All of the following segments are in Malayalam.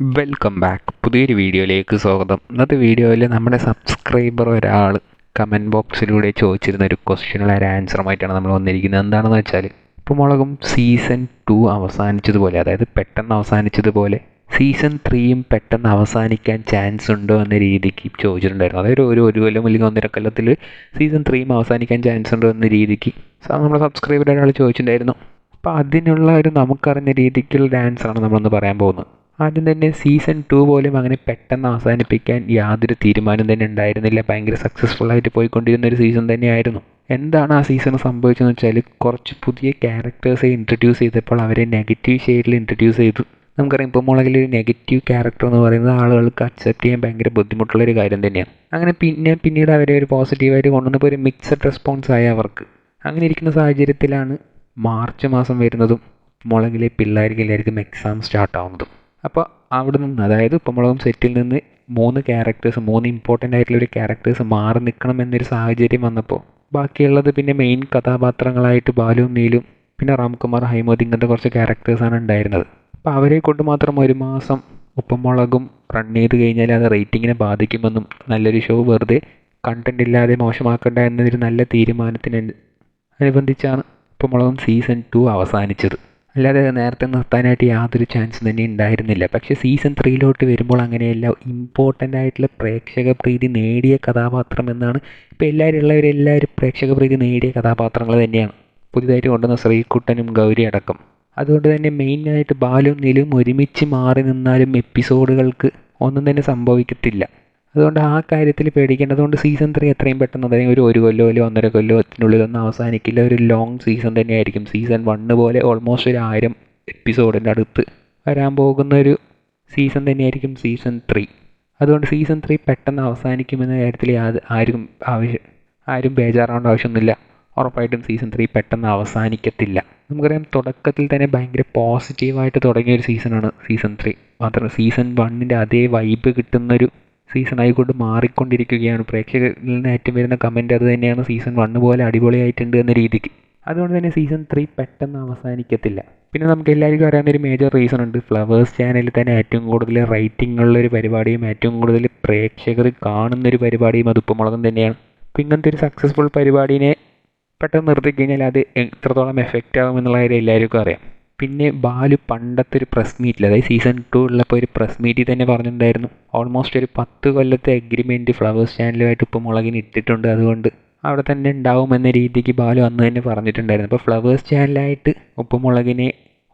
വെൽക്കം ബാക്ക് പുതിയൊരു വീഡിയോയിലേക്ക് സ്വാഗതം. ഇന്നത്തെ വീഡിയോയിൽ നമ്മുടെ സബ്സ്ക്രൈബർ ഒരാൾ കമന്റ് ബോക്സിലൂടെ ചോദിച്ചിരുന്ന ഒരു ക്വസ്റ്റ്യനുള്ള ഒരു ആൻസറുമായിട്ടാണ് നമ്മൾ വന്നിരിക്കുന്നത്. എന്താണെന്ന് വെച്ചാൽ ഇപ്പോൾ മുളകും സീസൺ ടു അവസാനിച്ചതുപോലെ അതായത് പെട്ടെന്ന് അവസാനിച്ചതുപോലെ സീസൺ ത്രീയും പെട്ടെന്ന് അവസാനിക്കാൻ ചാൻസ് ഉണ്ടോ എന്ന രീതിക്ക് ചോദിച്ചിട്ടുണ്ടായിരുന്നു. അതായത് ഒരു ഒരു കൊല്ലം അല്ലെങ്കിൽ ഒന്നര കൊല്ലത്തിൽ സീസൺ ത്രീയും അവസാനിക്കാൻ ചാൻസ് ഉണ്ടോ എന്ന രീതിക്ക് നമ്മുടെ സബ്സ്ക്രൈബർ ഒരാൾ ചോദിച്ചിട്ടുണ്ടായിരുന്നു. അപ്പോൾ അതിനുള്ള ഒരു നമുക്കറിഞ്ഞ രീതിക്കുള്ള ആൻസറാണ് നമ്മളൊന്ന് പറയാൻ പോകുന്നത്. ആദ്യം തന്നെ സീസൺ ടു പോലും അങ്ങനെ പെട്ടെന്ന് അവസാനിപ്പിക്കാൻ യാതൊരു തീരുമാനം തന്നെ ഉണ്ടായിരുന്നില്ല. ഭയങ്കര ആയിട്ട് പോയിക്കൊണ്ടിരുന്ന ഒരു സീസൺ തന്നെയായിരുന്നു. എന്താണ് ആ സീസൺ സംഭവിച്ചതെന്ന് വെച്ചാൽ കുറച്ച് പുതിയ ക്യാരക്ടേഴ്സെ ഇൻട്രൊഡ്യൂസ് ചെയ്തപ്പോൾ അവരെ നെഗറ്റീവ് ഷെയ്ഡിൽ ഇൻട്രൊഡ്യൂസ് ചെയ്തു. നമുക്കറിയാം ഇപ്പോൾ മുളകിൽ ഒരു നെഗറ്റീവ് ക്യാരക്ടർ എന്ന് പറയുന്നത് ആളുകൾക്ക് അക്സെപ്റ്റ് ചെയ്യാൻ ഭയങ്കര ബുദ്ധിമുട്ടുള്ള ഒരു കാര്യം തന്നെയാണ്. അങ്ങനെ പിന്നെ പിന്നീട് അവരെ ഒരു പോസിറ്റീവായിട്ട് കൊണ്ടുവന്നപ്പോൾ ഒരു മിക്സഡ് റെസ്പോൺസ് ആയി അവർക്ക്. അങ്ങനെ ഇരിക്കുന്ന സാഹചര്യത്തിലാണ് മാർച്ച് മാസം വരുന്നതും മുളകിലെ പിള്ളേർക്ക് എല്ലാവർക്കും എക്സാം സ്റ്റാർട്ട് ആവുന്നതും. അപ്പോൾ അവിടെ നിന്ന് അതായത് ഉപ്പമുളകും സെറ്റിൽ നിന്ന് മൂന്ന് ക്യാരക്ടേഴ്സ് മൂന്ന് ഇമ്പോർട്ടന്റ് ആയിട്ടുള്ള ഒരു ക്യാരക്ടേഴ്സ് മാറി നിൽക്കണം എന്നൊരു സാഹചര്യം വന്നപ്പോൾ ബാക്കിയുള്ളത് പിന്നെ മെയിൻ കഥാപാത്രങ്ങളായിട്ട് ബാലുവും നീലും പിന്നെ റാംകുമാർ ഹൈമോദ് ഇങ്ങനത്തെ കുറച്ച് ക്യാരക്ടേഴ്സാണ് ഉണ്ടായിരുന്നത്. അപ്പോൾ അവരെ കൊണ്ട് മാത്രം ഒരു മാസം ഉപ്പമുളകും റൺ ചെയ്ത് കഴിഞ്ഞാൽ അത് റേറ്റിങ്ങിനെ ബാധിക്കുമെന്നും നല്ലൊരു ഷോ വെറുതെ കണ്ടന്റ് ഇല്ലാതെ മോശമാക്കണ്ട എന്നൊരു നല്ല തീരുമാനത്തിന് അനുബന്ധിച്ചാണ് ഉപ്പമുളകും സീസൺ ടു അവസാനിച്ചത്. അല്ലാതെ നേരത്തെ നിർത്താനായിട്ട് യാതൊരു ചാൻസ് തന്നെ ഉണ്ടായിരുന്നില്ല. പക്ഷേ സീസൺ ത്രീയിലോട്ട് വരുമ്പോൾ അങ്ങനെയല്ല ഇമ്പോർട്ടന്റ് ആയിട്ടുള്ള പ്രേക്ഷക പ്രീതി നേടിയ കഥാപാത്രം എന്നാണ് ഇപ്പോൾ എല്ലാവരും ഉള്ളവരെല്ലാവരും പ്രേക്ഷക പ്രീതി നേടിയ കഥാപാത്രങ്ങൾ തന്നെയാണ്. പുതിയതായിട്ട് കൊണ്ടുവന്ന ശ്രീകുട്ടനും ഗൗരി അടക്കം. അതുകൊണ്ട് തന്നെ മെയിനായിട്ട് ബാലും നിലും ഒരുമിച്ച് മാറി നിന്നാലും എപ്പിസോഡുകൾക്ക് ഒന്നും തന്നെ സംഭവിക്കത്തില്ല. അതുകൊണ്ട് ആ കാര്യത്തിൽ പേടിക്കേണ്ടതുകൊണ്ട് സീസൺ ത്രീ എത്രയും പെട്ടെന്ന് അതായത് ഒരു ഒരു കൊല്ലോ അല്ലെങ്കിൽ ഒന്നര കൊല്ലത്തിനുള്ളിലൊന്നും അവസാനിക്കില്ല. ഒരു ലോങ് സീസൺ തന്നെയായിരിക്കും. സീസൺ വണ്ണ് പോലെ ഓൾമോസ്റ്റ് ഒരു ആയിരം എപ്പിസോഡിന്റെ അടുത്ത് വരാൻ പോകുന്ന ഒരു സീസൺ തന്നെയായിരിക്കും സീസൺ ത്രീ അതുകൊണ്ട് സീസൺ ത്രീ പെട്ടെന്ന് അവസാനിക്കുമെന്ന കാര്യത്തിൽ ആരും ആവശ്യം ആരും ബേജാറാവേണ്ട ആവശ്യമൊന്നുമില്ല. ഉറപ്പായിട്ടും സീസൺ ത്രീ പെട്ടെന്ന് അവസാനിക്കത്തില്ല. നമുക്കറിയാം തുടക്കത്തിൽ തന്നെ ഭയങ്കര പോസിറ്റീവായിട്ട് തുടങ്ങിയ ഒരു സീസണാണ് സീസൺ ത്രീ മാത്രമല്ല സീസൺ വണ്ണിന്റെ അതേ വൈബ് കിട്ടുന്നൊരു സീസൺ ആയിക്കൊണ്ട് മാറിക്കൊണ്ടിരിക്കുകയാണ്. പ്രേക്ഷകരിൽ നിന്ന് ഏറ്റവും വരുന്ന കമന്റ് അത് തന്നെയാണ്. സീസൺ വണ്ണ് പോലെ അടിപൊളിയായിട്ടുണ്ട് എന്ന രീതിക്ക്. അതുകൊണ്ട് തന്നെ സീസൺ ത്രീ പെട്ടെന്ന് അവസാനിക്കത്തില്ല. പിന്നെ നമുക്ക് എല്ലാവർക്കും അറിയാവുന്ന ഒരു മേജർ റീസൺ ഉണ്ട്. ഫ്ലവേഴ്സ് ചാനലിൽ തന്നെ ഏറ്റവും കൂടുതൽ റേറ്റിംഗ് ഉള്ള ഒരു പരിപാടിയും ഏറ്റവും കൂടുതൽ പ്രേക്ഷകർ കാണുന്ന ഒരു പരിപാടിയും അത് ഉപ്പുമുളകം തന്നെയാണ്. അപ്പോൾ ഇങ്ങനത്തെ ഒരു സക്സസ്ഫുൾ പരിപാടിനെ പെട്ടെന്ന് നിർത്തിക്കഴിഞ്ഞാൽ അത് എത്രത്തോളം എഫക്റ്റ് ആകും എന്നുള്ള കാര്യം എല്ലാവർക്കും അറിയാം. പിന്നെ ബാലു പണ്ടത്തെ ഒരു പ്രസ് മീറ്റിൽ അതായത് സീസൺ ടു ഉള്ളപ്പോൾ ഒരു പ്രസ് മീറ്റിൽ തന്നെ പറഞ്ഞിട്ടുണ്ടായിരുന്നു. ഓൾമോസ്റ്റ് ഒരു പത്ത് കൊല്ലത്തെ അഗ്രിമെന്റ് ഫ്ലവേഴ്സ് ചാനലുമായിട്ട് ഇപ്പോൾ മുളകിന് ഇട്ടിട്ടുണ്ട്. അതുകൊണ്ട് അവിടെ തന്നെ ഉണ്ടാവും എന്ന രീതിക്ക് ബാലു അന്ന് തന്നെ പറഞ്ഞിട്ടുണ്ടായിരുന്നു. അപ്പോൾ ഫ്ലവേഴ്സ് ചാനലായിട്ട് ഉപ്പുമുളകിനെ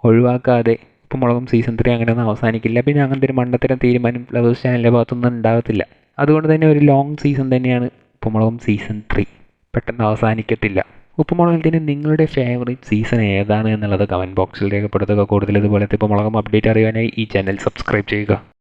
ഒഴിവാക്കാതെ ഉപ്പുമുളകും സീസൺ ത്രീ അങ്ങനെയൊന്നും അവസാനിക്കില്ല. പിന്നെ അങ്ങനത്തെ ഒരു മണ്ടത്തരം തീരുമാനം ഫ്ലവേഴ്സ് ചാനലിന്റെ ഭാഗത്തൊന്നും ഉണ്ടാകത്തില്ല അതുകൊണ്ട് തന്നെ ഒരു ലോങ് സീസൺ തന്നെയാണ് ഉപ്പുമുളകും സീസൺ ത്രീ പെട്ടെന്ന് അവസാനിക്കത്തില്ല. ഉപ്പുമുളകിന് നിങ്ങളുടെ ഫേവറേറ്റ് സീസൺ ഏതാണ് എന്നുള്ളത് കമന്റ് ബോക്സിൽ രേഖപ്പെടുത്തുക. കൂടുതൽ ഇതുപോലത്തെ ഉപ്പുമുളകും അപ്ഡേറ്റ് അറിയാനായി ഈ ചാനൽ സബ്സ്ക്രൈബ് ചെയ്യുക.